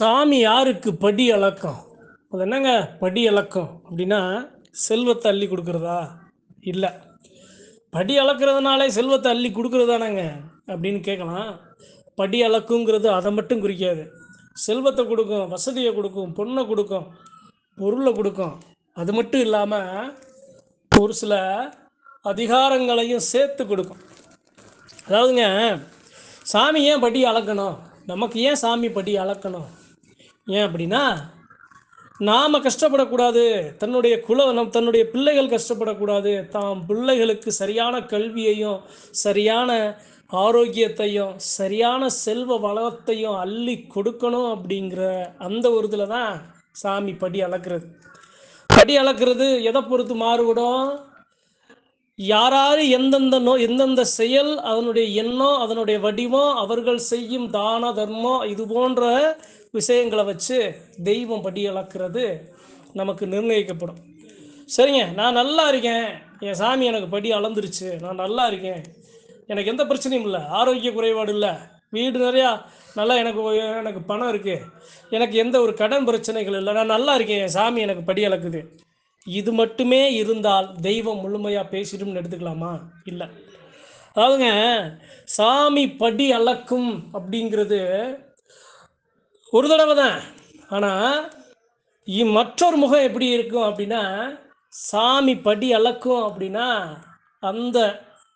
சாமி யாருக்கு படி அளக்கம் அது என்னங்க படி அளக்கம் அப்படின்னா செல்வத்தை அள்ளி கொடுக்குறதா? இல்லை. படி அளக்கிறதுனாலே செல்வத்தை அள்ளி கொடுக்குறதானங்க அப்படின்னு கேட்கலாம் படி அளக்குங்கிறது அதை மட்டும் குறிக்காது. செல்வத்தை கொடுக்கும் வசதியை கொடுக்கும் பொண்ணை கொடுக்கும் பொருளை கொடுக்கும். அது மட்டும் இல்லாமல் ஒரு சில அதிகாரங்களையும் சேர்த்து கொடுக்கும். அதாவதுங்க சாமி ஏன் படி அளக்கணும் நமக்கு ஏன் சாமி படி அளக்கணும் ஏன் அப்படின்னா நாம் கஷ்டப்படக்கூடாது தன்னுடைய குல நம் தன்னுடைய பிள்ளைகள் கஷ்டப்படக்கூடாது தாம் பிள்ளைகளுக்கு சரியான கல்வியையும் சரியான ஆரோக்கியத்தையும் சரியான செல்வ வளத்தையும் அள்ளி கொடுக்கணும் அப்படிங்கிற அந்த ஒரு இதில் தான் சாமி படி அளக்கிறது. படி அளக்கிறது எதை பொறுத்து மாறுபடும்? யாராரு எந்தெந்த நோ எந்தெந்த செயல் அதனுடைய எண்ணம் அதனுடைய வடிவம் அவர்கள் செய்யும் தான தர்மம் இது போன்ற விஷயங்களை வச்சு தெய்வம் படி அளக்கிறது நமக்கு நிர்ணயிக்கப்படும். சரிங்க நான் நல்லா இருக்கேன். என் சாமி எனக்கு படி அளந்துருச்சு. நான் நல்லா இருக்கேன். எனக்கு எந்த பிரச்சனையும் இல்லை. ஆரோக்கிய குறைபாடு இல்லை. வீடு நிறையா நல்லா எனக்கு எனக்கு பணம் இருக்குது எனக்கு எந்த ஒரு கடன் பிரச்சனைகள் இல்லை. நான் நல்லா இருக்கேன். என் சாமி எனக்கு படி அளக்குது. இது மட்டுமே இருந்தால் தெய்வம் முழுமையாக பேசிடும்னு எடுத்துக்கலாமா? இல்லை. அதாவதுங்க சாமி படி அளக்கும் அப்படிங்கிறது ஒரு தடவை தான். ஆனால் மற்றொரு முகம் எப்படி இருக்கும் அப்படின்னா சாமி படி அளக்கும் அப்படின்னா அந்த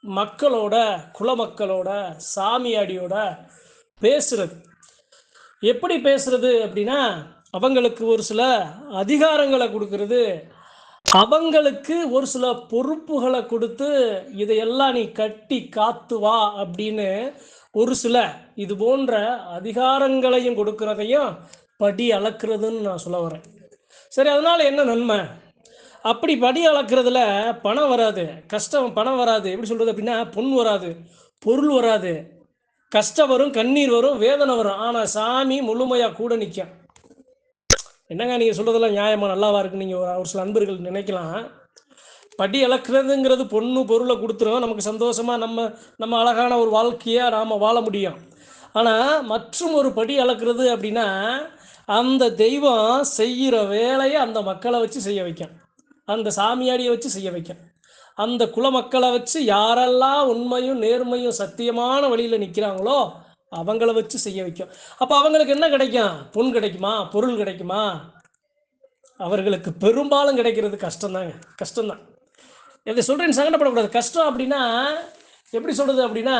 மக்களோட குலமக்களோட சாமியாடியோட பேசுறது. எப்படி பேசுறது அப்படின்னா அவங்களுக்கு ஒரு சில அதிகாரங்களை கொடுக்கறது. அவங்களுக்கு ஒரு சில பொறுப்புகளை கொடுத்து இதையெல்லாம் நீ கட்டி காத்து வா அப்படின்னு ஒரு சில இது போன்ற அதிகாரங்களையும் கொடுக்கறதையும் படி அளக்கிறதுன்னு நான் சொல்ல வரேன். சரி அதனால என்ன நன்மை? அப்படி படி அளக்கிறதுல பணம் வராது. கஷ்டம் பணம் வராது. எப்படி சொல்றது அப்படின்னா பொன் வராது பொருள் வராது. கஷ்டம் வரும் கண்ணீர் வரும் வேதனை வரும். ஆனால் சாமி முழுமையாக கூட நிற்கும் என்னங்க நீங்கள் சொல்கிறதெல்லாம் நியாயமா நல்லாவா இருக்குன்னு நீங்கள் ஒரு சில நண்பர்கள் நினைக்கலாம். படி இழக்கிறதுங்கிறது பொண்ணு பொருளை கொடுத்துரும். நமக்கு சந்தோஷமாக நம்ம நம்ம அழகான ஒரு வாழ்க்கையை நாம் வாழ முடியும். ஆனால் மற்றும் ஒரு படி அளக்கிறது அப்படின்னா அந்த தெய்வம் செய்கிற வேலையை அந்த மக்களை வச்சு செய்ய வைக்கும். அந்த சாமியாடியை வச்சு செய்ய வைக்கும். அந்த குல மக்களை வச்சு யாரெல்லாம் உண்மையும் நேர்மையும் சத்தியமான வழியில் நிற்கிறாங்களோ அவங்கள வச்சு செய்ய வைக்கும். அப்போ அவங்களுக்கு என்ன கிடைக்கும்? பொன் கிடைக்குமா? பொருள் கிடைக்குமா? அவர்களுக்கு பெரும்பாலும் கிடைக்கிறது கஷ்டம்தாங்க. கஷ்டம்தான். இதை சொல்கிறேன் சங்கடப்படக்கூடாது கஷ்டம் அப்படின்னா எப்படி சொல்கிறது அப்படின்னா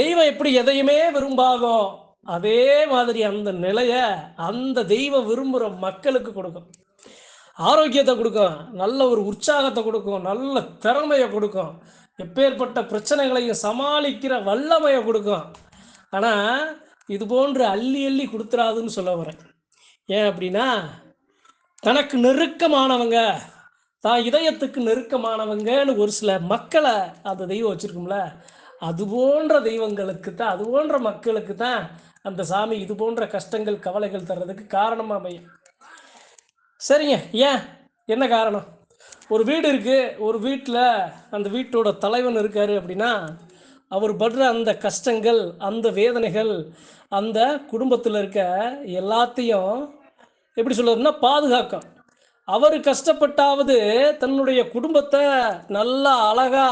தெய்வம் எப்படி எதையுமே விரும்பாகும் அதே மாதிரி அந்த நிலையை அந்த தெய்வம் விரும்புகிற மக்களுக்கு கொடுக்கும். ஆரோக்கியத்தை கொடுக்கும் நல்ல ஒரு உற்சாகத்தை கொடுக்கும் நல்ல திறமையை கொடுக்கும் எப்பேற்பட்ட பிரச்சனைகளையும் சமாளிக்கிற வல்லமையை கொடுக்கும். ஆனால் இது போன்று அள்ளி அள்ளி கொடுத்துறாதுன்னு சொல்ல வரேன். ஏன் அப்படின்னா தனக்கு நெருக்கமானவங்க தான் இதயத்துக்கு நெருக்கமானவங்கன்னு ஒரு சில மக்களை அந்த தெய்வம் வச்சுருக்கும்ல அது போன்ற தெய்வங்களுக்கு தான் அது போன்ற மக்களுக்கு தான் அந்த சாமி இது போன்ற கஷ்டங்கள் கவலைகள் தர்றதுக்கு காரணமாக அமையும். சரிங்க ஏன்? என்ன காரணம்? ஒரு வீடு இருக்குது ஒரு வீட்டில் அந்த வீட்டோட தலைவன் இருக்கார் அப்படின்னா அவர் படுற அந்த கஷ்டங்கள் அந்த வேதனைகள் அந்த குடும்பத்தில் இருக்க எல்லாத்தையும் எப்படி சொல்கிறதுன்னா பாதுகாக்கும். அவர் கஷ்டப்பட்டாவது தன்னுடைய குடும்பத்தை நல்லா அழகா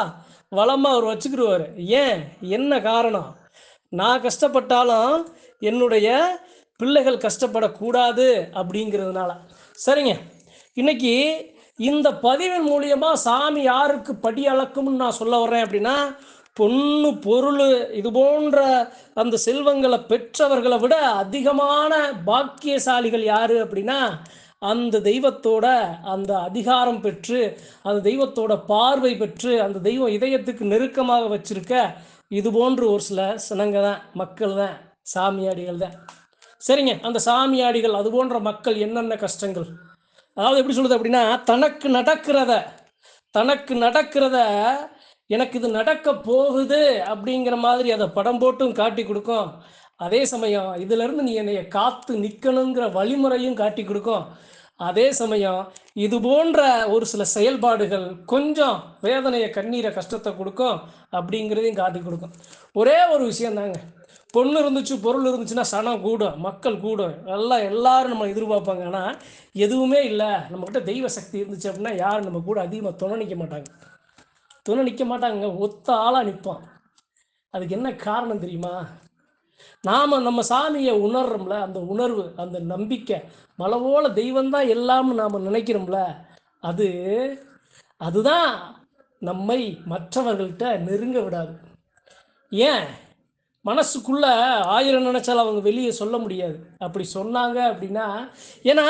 வளமாக அவர் வச்சுக்கிடுவார் ஏன்? என்ன காரணம்? நான் கஷ்டப்பட்டாலும் என்னுடைய பிள்ளைகள் கஷ்டப்படக்கூடாது அப்படிங்கிறதுனால. சரிங்க. இன்னைக்கு இந்த பதிவின் மூலியமா சாமி யாருக்கு படி அளக்கும்னு நான் சொல்ல வர்றேன் அப்படின்னா பொண்ணு பொருள் இது போன்ற அந்த செல்வங்களை பெற்றவர்களை விட அதிகமான பாக்கியசாலிகள் யாரு அப்படின்னா அந்த தெய்வத்தோட அந்த அதிகாரம் பெற்று அந்த தெய்வத்தோட பார்வை பெற்று அந்த தெய்வம் இதயத்துக்கு நெருக்கமாக வச்சிருக்க இது போன்று ஒரு சில சினங்க தான் மக்கள் தான் சாமியாடிகள் தான் சரிங்க அந்த சாமியாடிகள் அது போன்ற மக்கள் என்னென்ன கஷ்டங்கள்? அதாவது எப்படி சொல்லுது அப்படின்னா தனக்கு நடக்கிறத தனக்கு நடக்கிறத எனக்கு இது நடக்க போகுது அப்படிங்கிற மாதிரி அதை படம் போட்டும் காட்டி கொடுக்கும். அதே சமயம் இதிலிருந்து நீ என்னைய காத்து நிற்கணுங்கிற வழிமுறையும் காட்டி கொடுக்கும். அதே சமயம் இது போன்ற ஒரு சில செயல்பாடுகள் கொஞ்சம் வேதனையை கண்ணீரை கஷ்டத்தை கொடுக்கும் அப்படிங்கிறதையும் காட்டி கொடுக்கும். ஒரே ஒரு விஷயம் தாங்க. பொண்ணு இருந்துச்சு பொருள் இருந்துச்சுன்னா சனம் கூடும் மக்கள் கூடும். எல்லாம் எல்லாரும் நம்ம எதிர்பார்ப்பாங்க. ஆனால் எதுவுமே இல்லை. நம்மக்கிட்ட தெய்வ சக்தி இருந்துச்சு அப்படின்னா யாரும் நம்ம கூட அதிகமாக துணை நிற்க மாட்டாங்க. துணை நிற்க மாட்டாங்க ஒத்த ஆளாக நிற்பான் அதுக்கு என்ன காரணம் தெரியுமா? நாம் நம்ம சாமியை உணர்றோம்ல அந்த உணர்வு அந்த நம்பிக்கை மலவோல தெய்வம்தான் எல்லாம்னு நாம் நினைக்கிறோம்ல அது அதுதான் நம்மை மற்றவர்கள்ட்ட நெருங்க விடாது. ஏன்? மனசுக்குள்ள ஆயிரம் நினைச்சாலும் அவங்க வெளியே சொல்ல முடியாது. அப்படி சொன்னாங்க அப்படின்னா ஏன்னா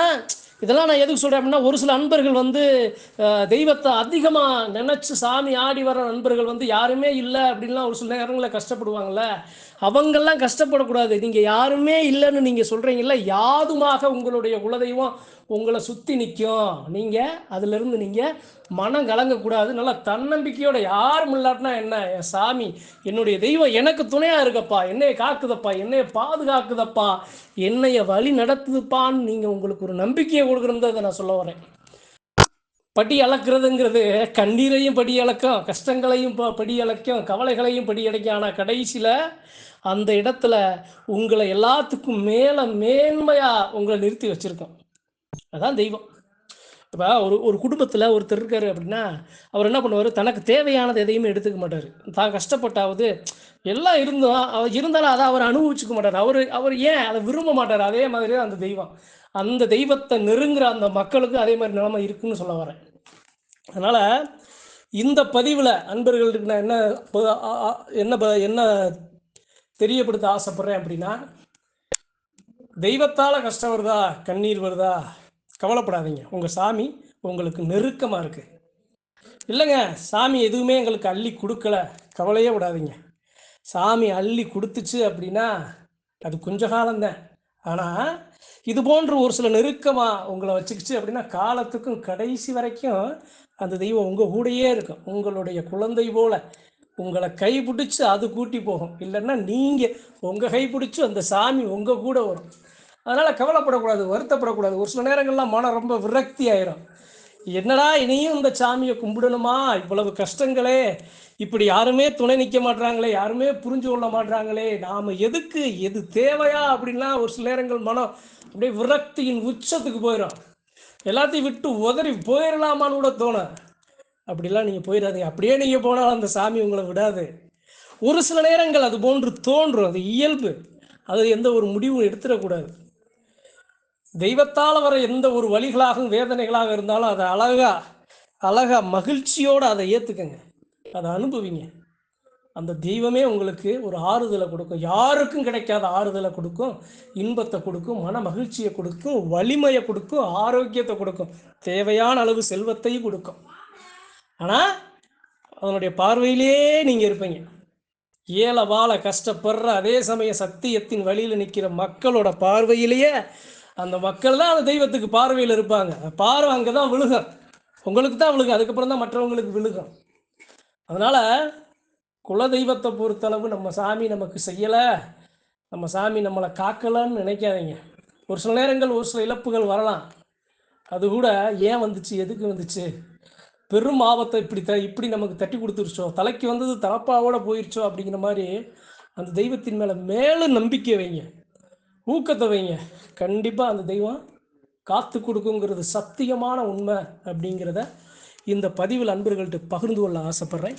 இதெல்லாம் நான் எதுக்கு சொல்கிறேன் அப்படின்னா ஒரு சில நண்பர்கள் வந்து தெய்வத்தை அதிகமாக நினச்சி சாமி ஆடி வர நண்பர்கள் வந்து யாருமே இல்லை அப்படின்லாம் ஒரு சில நேரங்களில் கஷ்டப்படுவாங்கள்ல அவங்கெல்லாம் கஷ்டப்படக்கூடாது. நீங்கள் யாருமே இல்லைன்னு நீங்கள் சொல்கிறீங்கள யாதுமாக உங்களுடைய குலதெய்வம் உங்களை சுற்றி நிற்கும் நீங்கள் அதிலிருந்து நீங்கள் மனம் கலங்கக்கூடாது. நல்லா தன்னம்பிக்கையோட யாரும் இல்லாட்டினா என்ன? என் சாமி என்னுடைய தெய்வம் எனக்கு துணையாக இருக்கப்பா. என்னைய காக்குதப்பா. என்னைய பாதுகாக்குதப்பா. என்னைய வழி நடத்துதுப்பான்னு நீங்கள் உங்களுக்கு ஒரு நம்பிக்கையை கொடுக்குறதை நான் சொல்ல வரேன். படி அளக்கிறதுங்கிறது கண்ணீரையும் படி அளக்கும் கஷ்டங்களையும் ப- படி அளக்கும் கவலைகளையும் படி அடைக்கும். ஆனால் கடைசியில் அந்த இடத்துல உங்களை எல்லாத்துக்கும் மேலே மேன்மையாக உங்களை நிறுத்தி வச்சுருக்கோம். அதான் தெய்வம். இப்போ ஒரு ஒரு குடும்பத்தில் ஒருத்தர் இருக்காரு அப்படின்னா அவர் என்ன பண்ணுவார்? தனக்கு தேவையானது எதையுமே எடுத்துக்க மாட்டார். தான் கஷ்டப்பட்டாவது எல்லாம் இருந்தும் அவர் இருந்தாலும் அதை அவர் அனுபவிச்சுக்க மாட்டார். அவர் அவர் ஏன் அதை விரும்ப மாட்டார்? அதே மாதிரி தான் அந்த தெய்வம். அந்த தெய்வத்தை நெருங்குற அந்த மக்களுக்கு அதே மாதிரி நிலைமை இருக்குன்னு சொல்ல வரேன். அதனால் இந்த பதிவில் அன்பர்களுக்கு நான் என்ன என்ன ப- என்ன தெரியப்படுத்த ஆசைப்பட்றேன் அப்படின்னா தெய்வத்தால் கஷ்டம் வருதா கண்ணீர் வருதா கவலைப்படாதீங்க. உங்கள் சாமி உங்களுக்கு நெருக்கமாக இருக்குது இல்லைங்க சாமி எதுவுமே எங்களுக்கு அள்ளி கொடுக்கல. கவலையே விடாதீங்க. சாமி அள்ளி கொடுத்துச்சு அப்படின்னா அது கொஞ்ச காலம்தான். ஆனால் இது போன்ற ஒரு சில நெருக்கமாக உங்களை வச்சுக்கிச்சு அப்படின்னா காலத்துக்கும் கடைசி வரைக்கும் அந்த தெய்வம் உங்கள் கூடயே இருக்கும். உங்களுடைய குழந்தை போல உங்களை கை பிடிச்சி அது கூட்டி போகும். இல்லைன்னா நீங்கள் உங்கள் கை பிடிச்சி அந்த சாமி உங்கள் கூட வரும். அதனால் கவலைப்படக்கூடாது வருத்தப்படக்கூடாது. ஒரு சில நேரங்கள்லாம் மனம் ரொம்ப விரக்தி ஆயிரும். என்னடா இனியும் இந்த சாமியை கும்பிடணுமா? இவ்வளவு கஷ்டங்களே. இப்படி யாருமே துணை நிற்க மாட்றாங்களே யாருமே புரிஞ்சு கொள்ள மாட்றாங்களே. நாம் எதுக்கு எது தேவையா அப்படின்லாம் ஒரு சில நேரங்கள் மனம் அப்படியே விரக்தியின் உச்சத்துக்கு போயிடும் எல்லாத்தையும் விட்டு உதறி போயிடலாமான்னு கூட தோணும் அப்படிலாம் நீங்கள் போயிடாதீங்க. அப்படியே நீங்கள் போனாலும் அந்த சாமி உங்களை விடாது. ஒரு சில நேரங்கள் அது போன்று தோன்றும். அது இயல்பு. அது எந்த ஒரு முடிவும் எடுத்துடக்கூடாது. தெய்வத்தால் வர எந்த ஒரு வழிகளாகவும் வேதனைகளாக இருந்தாலும் அதை அழகாக அழகாக மகிழ்ச்சியோடு அதை ஏற்றுக்கங்க அதை அனுபவிங்க. அந்த தெய்வமே உங்களுக்கு ஒரு ஆறுதலை கொடுக்கும். யாருக்கும் கிடைக்காத ஆறுதலை கொடுக்கும். இன்பத்தை கொடுக்கும் மன மகிழ்ச்சியை கொடுக்கும் வலிமையை கொடுக்கும் ஆரோக்கியத்தை கொடுக்கும். தேவையான அளவு செல்வத்தையும் கொடுக்கும். ஆனால் அதனுடைய பார்வையிலே நீங்கள் இருப்பீங்க. ஏழை வாழ கஷ்டப்படுற அதே சமயம் சத்தியத்தின் வழியில் நிற்கிற மக்களோட பார்வையிலேயே அந்த மக்கள் தான் அந்த தெய்வத்துக்கு பார்வையில் இருப்பாங்க. அந்த பார்வை அங்கே தான் விழுகும். உங்களுக்கு தான் விழுகும். அதுக்கப்புறம் தான் மற்றவங்களுக்கு விழுகும். அதனால் குல தெய்வத்தை பொறுத்தளவு நம்ம சாமி நமக்கு செய்யலை. நம்ம சாமி நம்மளை காக்கலைன்னு நினைக்காதீங்க. ஒரு சில நேரங்கள் ஒரு சில இழப்புகள் வரலாம். அது கூட ஏன் வந்துச்சு? எதுக்கு வந்துச்சு? பெரும் ஆபத்தை இப்படி த இப்படி நமக்கு தட்டி கொடுத்துருச்சோ? தலைக்கு வந்தது தலப்பாவோட போயிடுச்சோ அப்படிங்கிற மாதிரி அந்த தெய்வத்தின் மேலே மேலும் நம்பிக்கை வைங்க. ஊக்கத்தை வைங்க. கண்டிப்பாக அந்த தெய்வம் காத்து கொடுக்குங்கிறது சத்தியமான உண்மை அப்படிங்கிறத இந்த பதிவில் அன்பர்கள்ட்ட பகிர்ந்து கொள்ள ஆசைப்பட்றேன்.